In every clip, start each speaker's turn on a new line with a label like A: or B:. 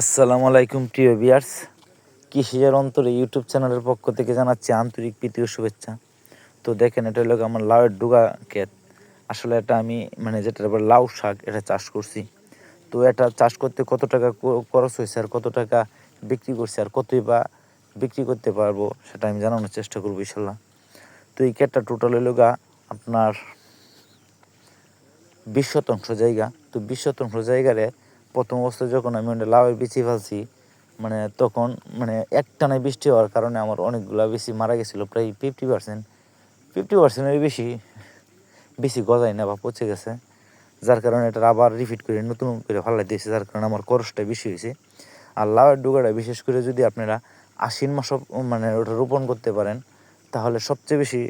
A: আসসালামু আলাইকুম, প্রিয় বিয়ার্স কৃষিজার অন্তরে ইউটিউব চ্যানেলের পক্ষ থেকে জানাচ্ছি আন্তরিক প্রীতি শুভেচ্ছা। তো দেখেন, এটা হলো আমার লাউয়ের ডুগা ক্ষেত। আসলে এটা আমি মানে যেটা এবার লাউ শাক, এটা চাষ করছি। তো এটা চাষ করতে কত টাকা খরচ হয়েছে আর কত টাকা বিক্রি করছে আর কতই বা বিক্রি করতে পারব, সেটা আমি জানানোর চেষ্টা করব ইনশাল্লাহ। তো এই ক্ষেতটা টোটাল হলো গা আপনার বিশ শতাংশ জায়গা। তো বিশ শতাংশ জায়গারে প্রথম অবস্থায় যখন আমি ওটা লাউয়ের বিচি ফেলছি মানে তখন মানে একটানায় বৃষ্টি হওয়ার কারণে আমার অনেকগুলা বেশি মারা গেছিল, প্রায় ফিফটি পার্সেন্ট ফিফটি পার্সেন্টের বেশি বেশি গজায় না বা পচে গেছে। যার কারণে এটা আবার রিপিট করে নতুন করে ফালাই দিয়েছে, যার কারণে আমার খরচটা বেশি হয়েছে। আর লাউয়ের ডুগাটা বিশেষ করে যদি আপনারা আশ্বিন মাস মানে ওটা রোপণ করতে পারেন, তাহলে সবচেয়ে বেশি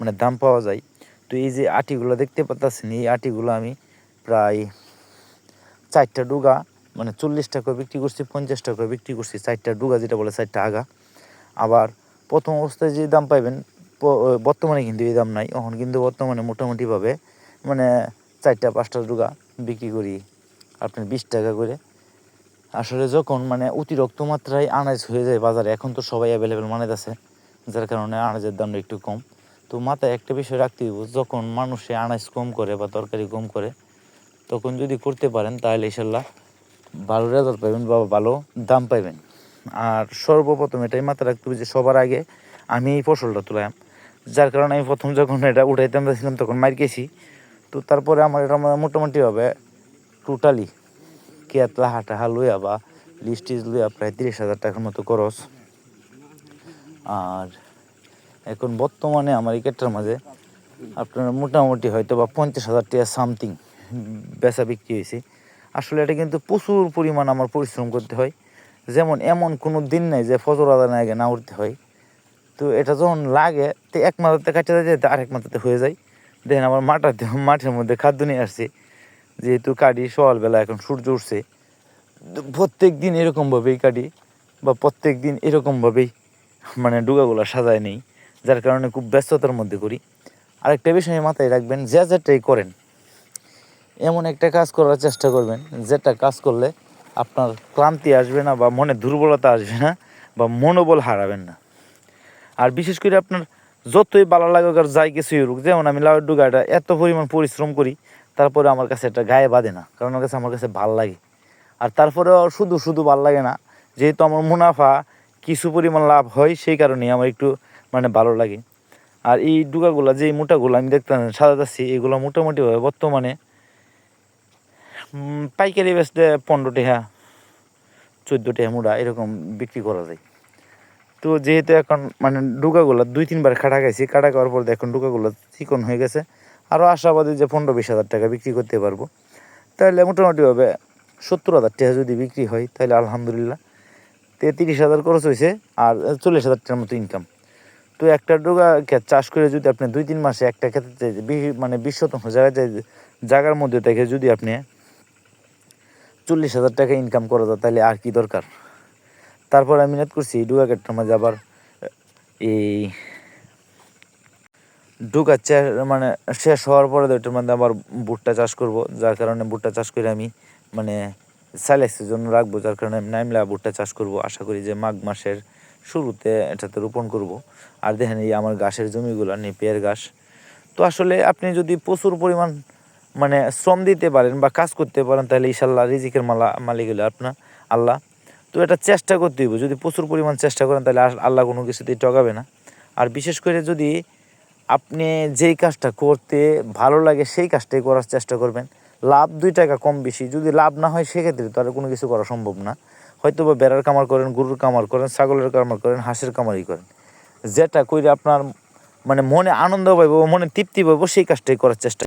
A: মানে দাম পাওয়া যায়। তো এই যে আটিগুলো দেখতে পাচ্ছেন, এই আটিগুলো আমি প্রায় চারটা ডুগা মানে চল্লিশ টাকা বিক্রি করছি পঞ্চাশ টাকা বিক্রি করছি, চারটা ডুগা যেটা বলে চারটা আগা। আবার প্রথম অবস্থায় যে দাম পাইবেন বর্তমানে কিন্তু এই দাম নাই, এখন কিন্তু বর্তমানে মোটামুটিভাবে মানে চারটা, পাঁচটা ডুগা বিক্রি করি, আপনার বিশ টাকা করে। আসলে যখন মানে অতিরিক্ত মাত্রায় আনাজ হয়ে যায় বাজারে, এখন তো সবাই অ্যাভেলেবেল মানাজ আছে, যার কারণে আনাজের দামটা একটু কম। তো মাথায় একটা বিষয় রাখতে হবে যখন মানুষে আনাজ কম করে বা তরকারি কম করে তখন যদি করতে পারেন, তাহলে ইনশাল্লাহ ভালো রেজাল্ট পাবেন বা ভালো দাম পাবেন আর সর্বপ্রথম এটাই মাথায় রাখতে হবে যে সবার আগে আমি এই ফসলটা তুলাম। যার কারণে আমি প্রথম যখন এটা উঠাইতাম যাচ্ছিলাম তখন মার গেছি তো তারপরে আমার এটা মোটামুটিভাবে টোটালি কেতলা হাটা লইয়া বা লিস্টিজ লইয়া প্রায় তিরিশ হাজার টাকার মতো খরচ। আর এখন বর্তমানে আমার এই কেটটার মাঝে আপনার মোটামুটি হয়তো বা পঞ্চাশ হাজার টাকা সামথিং বেচা বিক্রি হয়েছে। আসলে এটা কিন্তু প্রচুর পরিমাণ আমার পরিশ্রম করতে হয়। যেমন এমন কোনো দিন নেই যে ফজর আদান আগে না উঠতে হয়। তো এটা যখন লাগে, তো এক মাথাতে কাটতে যায় আরেক মাথাতে হয়ে যায়। দেখেন আমার মাঠাতে মাঠের মধ্যে খাদ্য নিয়ে আসছে। যেহেতু কাটি, সকালবেলা এখন সূর্য উঠছে। প্রত্যেক দিন এরকমভাবেই কাটি, বা প্রত্যেক দিন এরকমভাবেই মানে ডুগাগুলো সাজায় নেই। যার কারণে খুব ব্যস্ততার মধ্যে করি। আরেকটা বিষয় মাথায় রাখবেন, যে যেটাই করেন এমন একটা কাজ করার চেষ্টা করবেন, যেটা কাজ করলে আপনার ক্লান্তি আসবে না বা মনে দুর্বলতা আসবে না বা মনোবল হারাবেন না। আর বিশেষ করে আপনার যতই ভালো লাগুক আর যাই কিছুই হোক, যেমন আমি লাউয়ের ডুগাটা এত পরিমাণ পরিশ্রম করি, তারপরে আমার কাছে এটা গায়ে বাঁধে না, কারণ আমার কাছে আমার কাছে ভালো লাগে। আর তারপরেও শুধু শুধু ভালো লাগে না, যেহেতু আমার মুনাফা কিছু পরিমাণ লাভ হয়, সেই কারণে আমার একটু মানে ভালো লাগে। আর এই ডুগাগুলা যে মোটাগুলো আমি দেখতাম সাজাতেছি এগুলো মোটামুটিভাবে বর্তমানে পাইকারি বেচতে পনেরো টাকা, চোদ্দ টাকা মুড়া, এরকম বিক্রি করা যায়। তো যেহেতু এখন মানে ডুকাগুলো দুই, তিনবার কাটা গেছি কাটা খাওয়ার পর এখন ডুকাগুলো চিকন হয়ে গেছে। আরও আশাবাদী যে পনেরো, বিশ হাজার টাকা বিক্রি করতে পারব। তাহলে মোটামুটিভাবে সত্তর হাজার টাকা যদি বিক্রি হয়, তাহলে আলহামদুলিল্লাহ। তেত্রিশ হাজার খরচ হয়েছে, আর চল্লিশ হাজার টাকার মতো ইনকাম তো একটা ডোগা ক্ষেত চাষ করে যদি আপনি দুই, তিন মাসে একটা ক্ষেত্রে মানে বিশ শতাংশ জায়গায় জায়গার মধ্যে থেকে যদি আপনি চল্লিশ হাজার টাকা ইনকাম করা যায়, তাহলে আর কি দরকার? তারপর আমি নেট করছি ডুগা ক্ষেত্রের মাঝে আবার এই ডুগা মানে শেষ হওয়ার পরে তো এটার মধ্যে আবার ভুট্টা চাষ করব, যার কারণে ভুট্টা চাষ করে আমি মানে সাইলেক্সের জন্য রাখব, যার কারণে আমি নাইমলা ভুট্টা চাষ করব। আশা করি যে মাঘ মাসের শুরুতে এটাতে রোপণ করব। আর দেখেন এই আমার ঘাসের জমিগুলো, নেপিয়ার ঘাস। তো আসলে আপনি যদি প্রচুর পরিমাণ মানে শ্রম দিতে পারেন বা কাজ করতে পারেন, তাহলে ইশাল্লাহ রিজিকের মালা মালিক হলে আপনার, আল্লাহ। তো এটা চেষ্টা করতে হইব। যদি প্রচুর পরিমাণ চেষ্টা করেন, তাহলে আল্লাহ কোনো কিছুতেই ঠকাবে না। আর বিশেষ করে যদি আপনি যেই কাজটা করতে ভালো লাগে, সেই কাজটাই করার চেষ্টা করবেন। লাভ দুই টাকা কম বেশি। যদি লাভ না হয়, সেক্ষেত্রে তো আর কোনো কিছু করা সম্ভব না। হয়তো বা বেড়ার কামার করেন, গরুর কামার করেন, ছাগলের কামার করেন, হাঁসের কামারই করেন। যেটা করে আপনার মানে মনে আনন্দ পাইব, মনে তৃপ্তি পাইব, সেই কাজটাই করার চেষ্টা